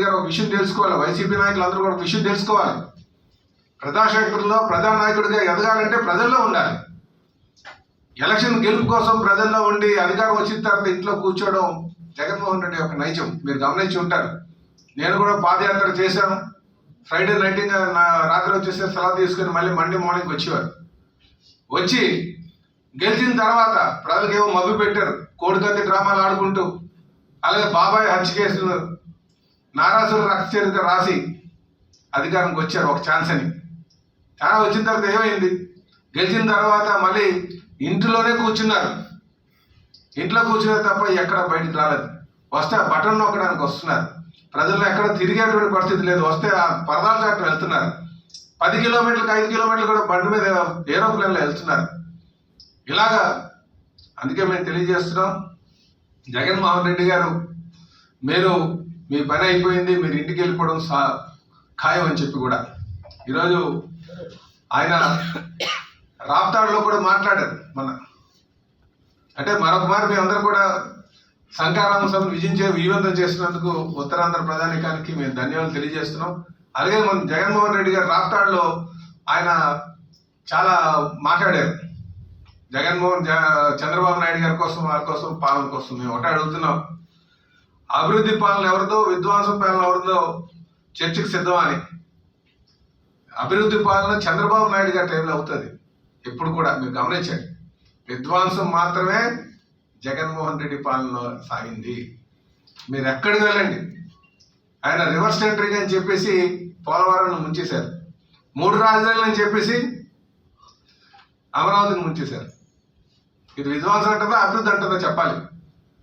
విషయం తెలుసుకోవాలి. వైసీపీ నాయకులు అందరూ కూడా ఒక విషయం తెలుసుకోవాలి. ప్రజాక్షేత్రంలో ప్రధాన నాయకుడిగా ఎదగాలంటే ప్రజల్లో ఉండాలి. ఎలక్షన్ గెలుపు కోసం ప్రజల్లో ఉండి అధికారం వచ్చిన తర్వాత ఇంట్లో కూర్చోవడం జగన్మోహన్ రెడ్డి యొక్క నైజం. మీరు గమనించి ఉంటారు. నేను కూడా పాదయాత్ర చేశాను. ఫ్రైడే నైటింగ్ నా రాత్రి వచ్చేసి సెలవు తీసుకుని మళ్ళీ మండే మార్నింగ్ వచ్చేవారు. వచ్చి గెలిచిన తర్వాత ప్రజలకు ఏమో మబ్బు పెట్టారు. కోడికత్తి డ్రామాలు ఆడుకుంటూ అలాగే బాబాయ్ హత్య కేసులు నారాసులు రక్తచరిత రాసి అధికారంకి వచ్చారు ఒక ఛాన్స్ అని. చాలా వచ్చిన తర్వాత ఏమైంది? గెలిచిన తర్వాత మళ్ళీ ఇంటిలోనే కూర్చున్నారు. ఇంట్లో కూర్చున్నారు తప్ప ఎక్కడ బయటికి రాలేదు. వస్తే ఆ బటన్ నొక్కడానికి వస్తున్నారు. ప్రజల్లో ఎక్కడ తిరిగేటువంటి పరిస్థితి లేదు. వస్తే ఆ పరదాల చాటు వెళ్తున్నారు. పది కిలోమీటర్లకు ఐదు కిలోమీటర్లు కూడా బండి మీద ఏరోప్లేన్లో వెళ్తున్నారు. ఇలాగా అందుకే మేము తెలియజేస్తున్నాం. జగన్మోహన్ రెడ్డి గారు మీరు మీ పని అయిపోయింది మీరు ఇంటికి వెళ్ళిపోవడం సా ఖాయం అని చెప్పి కూడా. ఈరోజు ఆయన రాప్తాడులో కూడా మాట్లాడారు మన. అంటే మరొక మారు మీ అందరూ కూడా శంకారామ సభను విజయించే విజయవంతం చేసినందుకు ఉత్తరాంధ్ర ప్రధానికానికి మేము ధన్యవాదాలు తెలియజేస్తున్నాం. అలాగే మన జగన్మోహన్ రెడ్డి గారు రాప్తాడులో ఆయన చాలా మాట్లాడారు. జగన్మోహన్ చంద్రబాబు నాయుడు గారి కోసం వారి కోసం పాలన కోసం మేము ఒకటే అడుగుతున్నాం. అభివృద్ధి పాలన ఎవరిదో విధ్వంసం పాలన ఎవరిదో చర్చకు సిద్ధం అని అభివృద్ధి పాలన చంద్రబాబు నాయుడు గారి టైంలో అవుతుంది. ఎప్పుడు కూడా మీరు గమనించండి. విధ్వంసం మాత్రమే జగన్మోహన్ రెడ్డి పాలనలో సాగింది. మీరు ఎక్కడికి వెళ్ళండి? ఆయన రివర్స్ ఎంట్రీ అని చెప్పేసి పోలవరం ముంచేశారు. మూడు రాజధానులు అని చెప్పేసి అమరావతిని ముంచేశారు. ఇది విధ్వంసం అంటుందా అభివృద్ధి అంటుందా చెప్పాలి.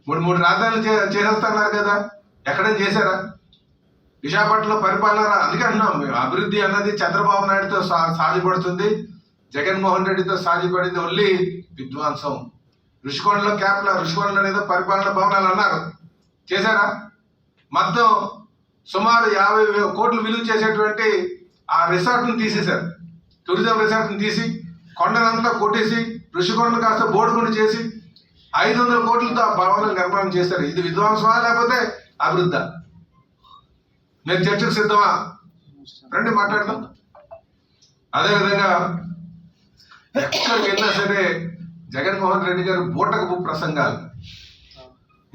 మూడు మూడు రాజధానులు చే చేసేస్తున్నారు కదా. ఎక్కడైనా చేశారా? విశాఖపట్నంలో పరిపాలన అందుకే అంటున్నాం అభివృద్ధి అన్నది చంద్రబాబు నాయుడుతో సా సాధ్యపడుతుంది జగన్మోహన్ రెడ్డితో సాధ్యపడింది ఓన్లీ విధ్వంసం. ఋషికొండలో క్యాప్ల ఋషికొండలో ఏదో పరిపాలన భవనాలు అన్నారు. చేశారా? మొత్తం సుమారు యాభై కోట్లు విలువ చేసేటువంటి ఆ రిసార్ట్ను తీసేశారు. టూరిజం రిసార్ట్ని తీసి కొండనంతా కొట్టేసి ఋషికొండను కాస్త బోడుగుండు చేసి ఐదు వందల కోట్లతో ఆ భవనం నిర్మాణం చేశారు. ఇది విధ్వంసమా లేకపోతే అభివృద్ధ? నేను చర్చకు సిద్ధమా? రండి మాట్లాడదాం. అదేవిధంగా ఎక్కడికి వెళ్ళినా సరే జగన్మోహన్ రెడ్డి గారు బూటకపు ప్రసంగాలు.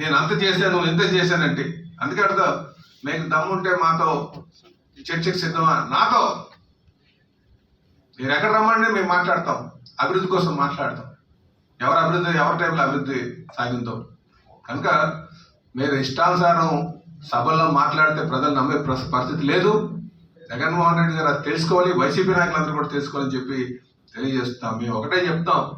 నేను అంత చేశాను ఇంత చేశానంటే. అందుకే అడుగుతా మీకు దమ్ముంటే మాతో చర్చకు సిద్ధమా? నాతో. మీరు ఎక్కడ రమ్మండి మేము మాట్లాడతాం. అభివృద్ధి కోసం మాట్లాడతాం. ఎవరు అభివృద్ధి ఎవరి టైంలో అభివృద్ధి సాగిందో. కనుక మీరు ఇష్టానుసారం సభల్లో మాట్లాడితే ప్రజలు నమ్మే పరిస్థితి లేదు. జగన్మోహన్ రెడ్డి గారు అది తెలుసుకోవాలి వైసీపీ నాయకులందరూ కూడా తెలుసుకోవాలని చెప్పి తెలియజేస్తాం. మేము ఒకటే చెప్తాం.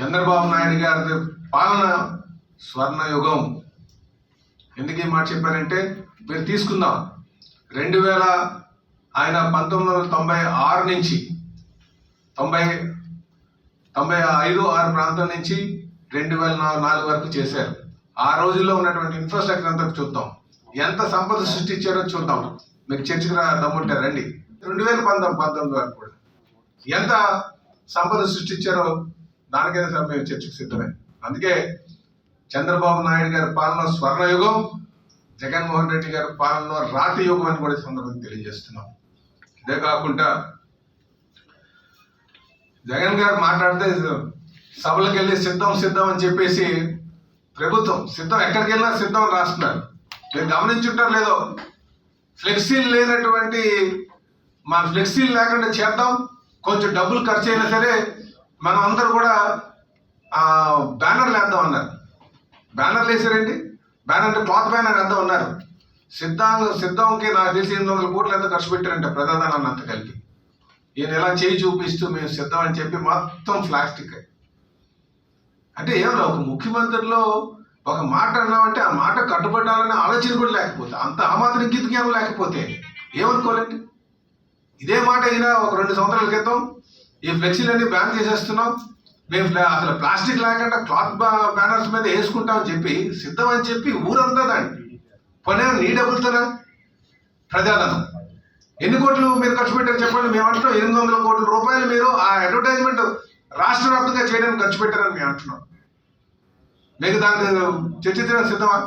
చంద్రబాబు నాయుడు గారి పాలన స్వర్ణయుగం. ఎందుకు ఈ మాట చెప్పారంటే మీరు తీసుకుందాం. రెండు వేల ఆయన పంతొమ్మిది వందల తొంభై ఆరు నుంచి తొంభై తొంభై ఐదు ఆరు ప్రాంతం నుంచి రెండు వేల నాలుగు వరకు చేశారు. ఆ రోజుల్లో ఉన్నటువంటి ఇన్ఫ్రాస్ట్రక్చర్ అంతా చూద్దాం. ఎంత సంపద సృష్టించారో చూద్దాం. మీకు చర్చకు రా దమ్ముంటే రండి. రెండు వేల పంతొమ్మిది పంతొమ్మిది వరకు కూడా. ఎంత సంపద సృష్టించారో దానికైనా సరే మేము చర్చకు సిద్ధమే. అందుకే చంద్రబాబు నాయుడు గారి పాలన స్వర్ణయుగం జగన్మోహన్ రెడ్డి గారి పాలనలో రాతి యుగం అని కూడా సందర్భంగా తెలియజేస్తున్నాం. ఇదే కాకుండా జగన్ గారు మాట్లాడితే సభలకు వెళ్ళి సిద్ధం సిద్ధం అని చెప్పేసి ప్రభుత్వం సిద్ధం ఎక్కడికి వెళ్ళినా సిద్ధం రాస్తున్నారు. మీరు గమనించుంటారు లేదో ఫ్లెక్సీలు లేనటువంటి మా ఫ్లెక్సీలు లేకుండా చేద్దాం కొంచెం డబ్బులు ఖర్చు అయినా సరే మనం అందరూ కూడా బ్యానర్లు వేద్దాం అన్నారు. బ్యానర్లు వేసారండి బ్యానర్ క్లాత్ బ్యానర్ వేద్దాం అన్నారు. సిద్ధాంగ సిద్ధంకి నాకు తెలిసి ఎనిమిది వందల కోట్లు ఎంత ఖర్చు పెట్టారంటే ప్రధానంగా అంత కలిపి. ఈయన ఎలా చేయి చూపిస్తూ మేము సిద్ధం అని చెప్పి మొత్తం ప్లాస్టిక్ అంటే ఏమన్నా ఒక ముఖ్యమంత్రిలో ఒక మాట అన్నామంటే ఆ మాట కట్టుబడాలనే ఆలోచన కూడా లేకపోతే అంత ఆ మాత్రం జ్ఞానం లేకపోతే? ఏమనుకోలేండి ఇదే మాట అయినా ఒక రెండు సంవత్సరాల క్రితం ఈ ఫ్లెక్సీలన్నీ బ్యాన్ చేసేస్తున్నాం. మేము అసలు ప్లాస్టిక్ లేకుండా క్లాత్ బ్యానర్స్ మీద వేసుకుంటామని చెప్పి సిద్ధం అని చెప్పి ఊరంతా దాన్ని. పని నీ డబ్బులతోనా? ప్రజాధనం. ఎన్ని కోట్లు మీరు ఖర్చు పెట్టారు చెప్పండి? మేము అంటున్నాం ఎనిమిది వందల కోట్ల రూపాయలు మీరు ఆ అడ్వర్టైజ్మెంట్ రాష్ట్ర వ్యాప్తంగా చేయడానికి ఖర్చు పెట్టారని మేము అంటున్నాం. మీకు దాన్ని చర్చించడానికి సిద్ధమా?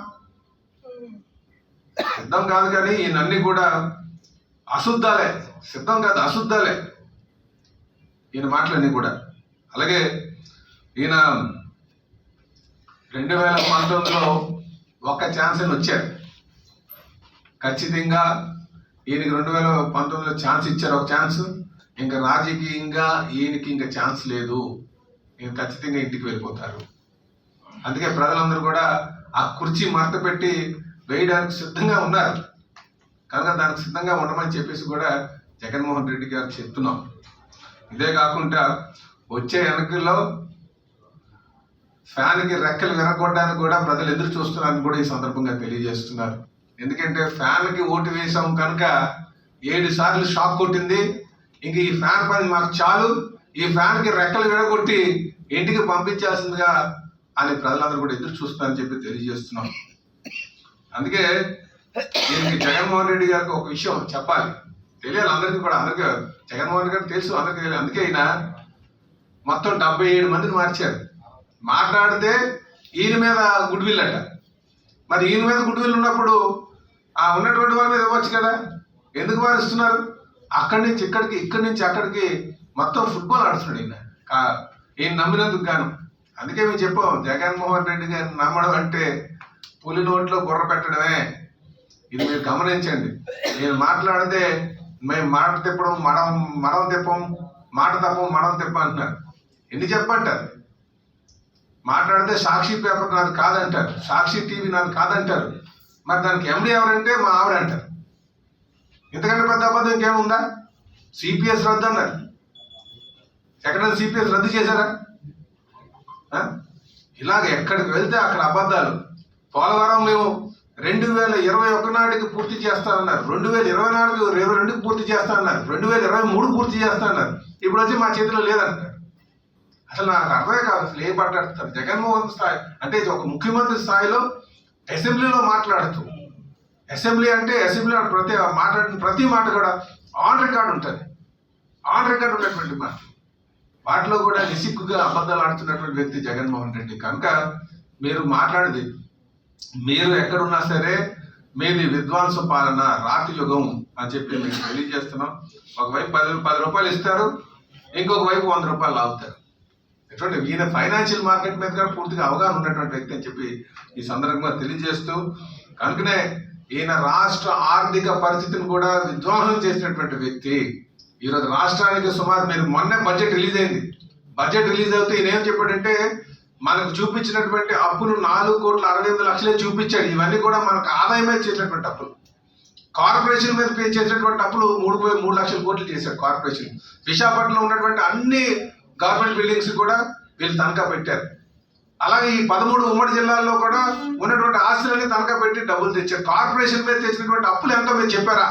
సిద్ధం కాదు కానీ ఈయనన్నీ కూడా అశుద్ధాలే. సిద్ధం కాదు అశుద్ధాలే. ఈయన మాటలన్నీ కూడా. అలాగే ఈయన రెండు వేల పంతొమ్మిదిలో ఒక్క ఛాన్స్ వచ్చారు. ఖచ్చితంగా ఈయనకి రెండు వేల పంతొమ్మిదిలో ఛాన్స్ ఇచ్చారు. ఒక ఛాన్స్ ఇంకా రాజకీయంగా ఈయనకి ఇంకా ఛాన్స్ లేదు. ఈయన ఖచ్చితంగా ఇంటికి వెళ్ళిపోతారు. అందుకే ప్రజలందరూ కూడా ఆ కుర్చీ మరత పెట్టి వేయడానికి సిద్ధంగా ఉన్నారు. కనుక దానికి సిద్ధంగా ఉండమని చెప్పేసి కూడా జగన్మోహన్ రెడ్డి గారు చెప్తున్నాం. ఇదే కాకుండా వచ్చే ఎన్నికల్లో ఫ్యాన్కి రెక్కలు విరగొట్టడానికి కూడా ప్రజలు ఎదురు చూస్తున్నారని కూడా ఈ సందర్భంగా తెలియజేస్తున్నారు. ఎందుకంటే ఫ్యాన్కి ఓటు వేసాం కనుక ఏడు సార్లు షాక్ కొట్టింది. ఇంక ఈ ఫ్యాన్ పని మాకు చాలు. ఈ ఫ్యాన్కి రెక్కలు విడగొట్టి ఇంటికి పంపించాల్సిందిగా అని ప్రజలందరూ కూడా ఎదురు చూస్తున్నారని చెప్పి తెలియజేస్తున్నాం. అందుకే దీనికి జగన్మోహన్ రెడ్డి గారికి ఒక విషయం చెప్పాలి. తెలియాలి అందరికీ కూడా. అందరికీ జగన్మోహన్ రెడ్డి గారు తెలుసు అందరికీ తెలియాలి. అందుకే ఆయన మొత్తం డెబ్బై ఏడు మందిని మార్చారు. మాట్లాడితే ఈయన మీద గుడ్ విల్ మరి ఈయన మీద గుడ్ విల్ ఉన్నప్పుడు ఆ ఉన్నటువంటి వాళ్ళ మీద ఇవ్వచ్చు కదా? ఎందుకు మారుస్తున్నారు అక్కడి నుంచి ఇక్కడికి ఇక్కడి నుంచి అక్కడికి మొత్తం ఫుట్బాల్ ఆడుతున్నాడు ఈయన. ఈయన నమ్మినందుకు గాను. అందుకే మేము చెప్పాం జగన్మోహన్ రెడ్డి గారిని నమ్మడం అంటే పులి నోట్లో గుర్ర పెట్టడమే. ఇది మీరు గమనించండి. నేను మాట్లాడితే మేము మాట తిప్పడం మడం మడం తిప్పం మాట తప్పం మడం తిప్పం అంటున్నారు. ఎన్ని చెప్పంటారు? మాట్లాడితే సాక్షి పేపర్ నాది కాదంటారు. సాక్షి టీవీ నాది కాదంటారు. మరి దానికి ఎండి ఎవరంటే మా ఆవిడ అంటారు. ఎంతకంటే పెద్ద అబద్ధం ఇంకేముందా సిపిఎస్ రద్దు అన్నారు. ఎక్కడైనా సిపిఎస్ రద్దు చేశారా? ఇలాగ ఎక్కడికి వెళ్తే అక్కడ అబద్ధాలు. పోలవరం మేము రెండు వేల ఇరవై ఒక నాటికి పూర్తి చేస్తానన్నారు. రెండు వేల ఇరవై నాటికి ఇరవై రెండుకి పూర్తి చేస్తానన్నారు. రెండు వేల ఇరవై మూడు పూర్తి చేస్తానన్నారు. ఇప్పుడు వచ్చి మా చేతిలో లేదంటారు అసలు నాకు అర్థమే కాదు అసలు ఏ మాట్లాడుతారు జగన్మోహన్ స్థాయి అంటే ఇది ఒక ముఖ్యమంత్రి స్థాయిలో అసెంబ్లీలో మాట్లాడుతూ అసెంబ్లీ అంటే అసెంబ్లీ ప్రతి మాట్లాడిన ప్రతి మాట కూడా ఆన్ రికార్డ్ ఉంటుంది. ఆన్ రికార్డ్ ఉన్నటువంటి మాట. వాటిలో కూడా నిసిగ్గుగా అబద్ధాలు ఆడుతున్నటువంటి వ్యక్తి జగన్మోహన్ రెడ్డి. కనుక మీరు మాట్లాడేది మీరు ఎక్కడున్నా సరే మీది విద్వాంస పాలన రాతి యుగం అని చెప్పి మేము తెలియజేస్తున్నాం. ఒకవైపు పది పది రూపాయలు ఇస్తారు ఇంకొక వైపు వంద రూపాయలు లాగుతారు. ఎటువంటి ఈయన ఫైనాన్షియల్ మార్కెట్ మీద కూడా పూర్తిగా అవగాహన ఉన్నటువంటి వ్యక్తి అని చెప్పి ఈ సందర్భంగా తెలియజేస్తూ కనుకనే ఈయన రాష్ట్ర ఆర్థిక పరిస్థితిని కూడా విధ్వంసం చేసినటువంటి వ్యక్తి. ఈరోజు రాష్ట్రానికి సుమారు మీరు మొన్నే బడ్జెట్ రిలీజ్ అయింది. బడ్జెట్ రిలీజ్ అవుతే ఈయన ఏం చెప్పాడంటే మనకు చూపించినటువంటి అప్పులు నాలుగు కోట్ల అరవై ఎనిమిది లక్షలే చూపించాడు. ఇవన్నీ కూడా మనకు ఆదాయం మీద చేసినటువంటి అప్పులు. కార్పొరేషన్ మీద పే చేసినటువంటి అప్పులు మూడు మూడు లక్షల కోట్లు చేశాడు కార్పొరేషన్ విశాఖపట్నంలో ఉన్నటువంటి అన్ని గవర్నమెంట్ బిల్డింగ్స్ కూడా వీళ్ళు తనఖా పెట్టారు. అలాగే ఈ పదమూడు ఉమ్మడి జిల్లాల్లో కూడా ఉన్నటువంటి ఆస్తులన్నీ తనఖా పెట్టి డబ్బులు తెచ్చారు. కార్పొరేషన్ మీద తెచ్చినటువంటి అప్పులు ఎంతో మీరు చెప్పారా?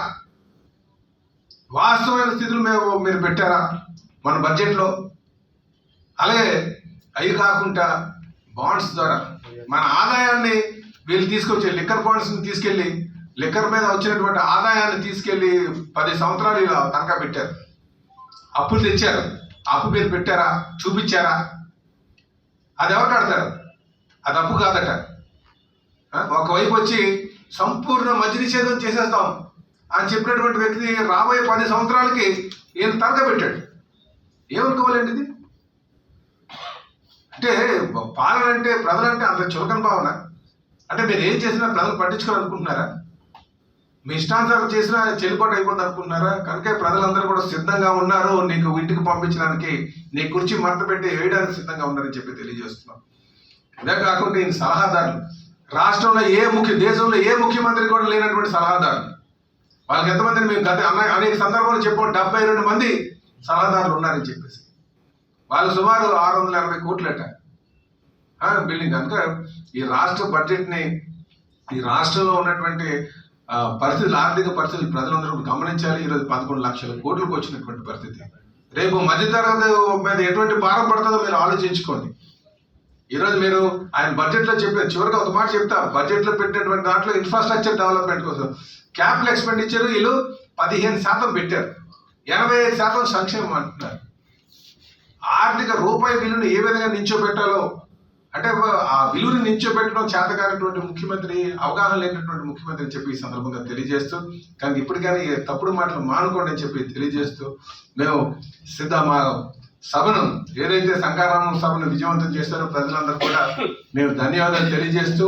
వాస్తవమైన స్థితులు మేము మీరు పెట్టారా? మన బడ్జెట్లో అలాగే అవి కాకుండా బాండ్స్ ద్వారా మన ఆదాయాన్ని వీళ్ళు తీసుకొచ్చి లిక్కర్ బాండ్స్ని తీసుకెళ్ళి లిక్కర్ మీద వచ్చినటువంటి ఆదాయాన్ని తీసుకెళ్ళి పది సంవత్సరాలు ఇలా తనఖా పెట్టారు. అప్పులు తెచ్చారు. అప్పు మీరు పెట్టారా? చూపించారా? అది ఎవరు కడతారు? అది అప్పు కాదట. ఒకవైపు వచ్చి సంపూర్ణ మద్య నిషేధం చేసేస్తాం అని చెప్పినటువంటి వ్యక్తి రాబోయే పది సంవత్సరాలకి ఈయన తరగబెట్టాడు పెట్టాడు. ఏమనుకోవాలండి ఇది? అంటే పాలన అంటే ప్రజలంటే అంత చులకన భావన. అంటే మీరు ఏం చేసినా ప్రజలు పట్టించుకోవాలనుకుంటున్నారా? మీ ఇష్టానుసారం చేసినా చెల్లుబాటు అయిపోతుంది అనుకుంటున్నారా? కనుక ప్రజలందరూ కూడా సిద్ధంగా ఉన్నారు. నీకు ఇంటికి పంపించడానికి నీ కుర్చీ మరత పెట్టి వేయడానికి సిద్ధంగా ఉన్నారని చెప్పి తెలియజేస్తున్నాం. ఇదే కాకుండా నేను సలహాదారులు. రాష్ట్రంలో ఏ ముఖ్య దేశంలో ఏ ముఖ్యమంత్రి కూడా లేనటువంటి సలహాదారులు. వాళ్ళకి ఎంతమందిని మేము గత అనేక సందర్భాలు చెప్పాం. డెబ్బై రెండు మంది సలహాదారులు ఉన్నారని చెప్పేసి. వాళ్ళు సుమారు ఆరు వందల ఎనభై కోట్లట. బిల్డింగ్. కనుక ఈ రాష్ట్ర బడ్జెట్ని ఈ రాష్ట్రంలో ఉన్నటువంటి పరిస్థితులు ఆర్థిక పరిస్థితులు ప్రజలందరూ గమనించాలి. ఈరోజు పదకొండు లక్షల కోట్లకు వచ్చినటువంటి పరిస్థితి. రేపు మధ్యతరగతి మీద ఎటువంటి భారం పడుతుందో మీరు ఆలోచించుకోండి. ఈరోజు మీరు ఆయన బడ్జెట్లో చెప్పారు ఒక మాట చెప్తా. బడ్జెట్లో పెట్టినటువంటి దాంట్లో ఇన్ఫ్రాస్ట్రక్చర్ డెవలప్మెంట్ కోసం క్యాపిటల్ ఎక్స్పెండిచర్ వీళ్ళు పదిహేను శాతం పెట్టారు. ఎనభై ఐదు శాతం సంక్షేమం అంటున్నారు. ఆర్థిక రూపాయి విలువను ఏ విధంగా నించోబెట్టాలో అంటే ఆ విలువని నిల్చోబెట్టడం చేతకానటువంటి ముఖ్యమంత్రి అవగాహన లేనటువంటి ముఖ్యమంత్రి చెప్పి ఈ సందర్భంగా తెలియజేస్తూ కానీ ఇప్పటికైనా తప్పుడు మాటలు మానుకోండి అని చెప్పి తెలియజేస్తూ మేము సిద్ధ మా సభను ఏదైతే సంకారామ సభను విజయవంతం చేస్తారో ప్రజలందరూ కూడా మేము ధన్యవాదాలు తెలియజేస్తూ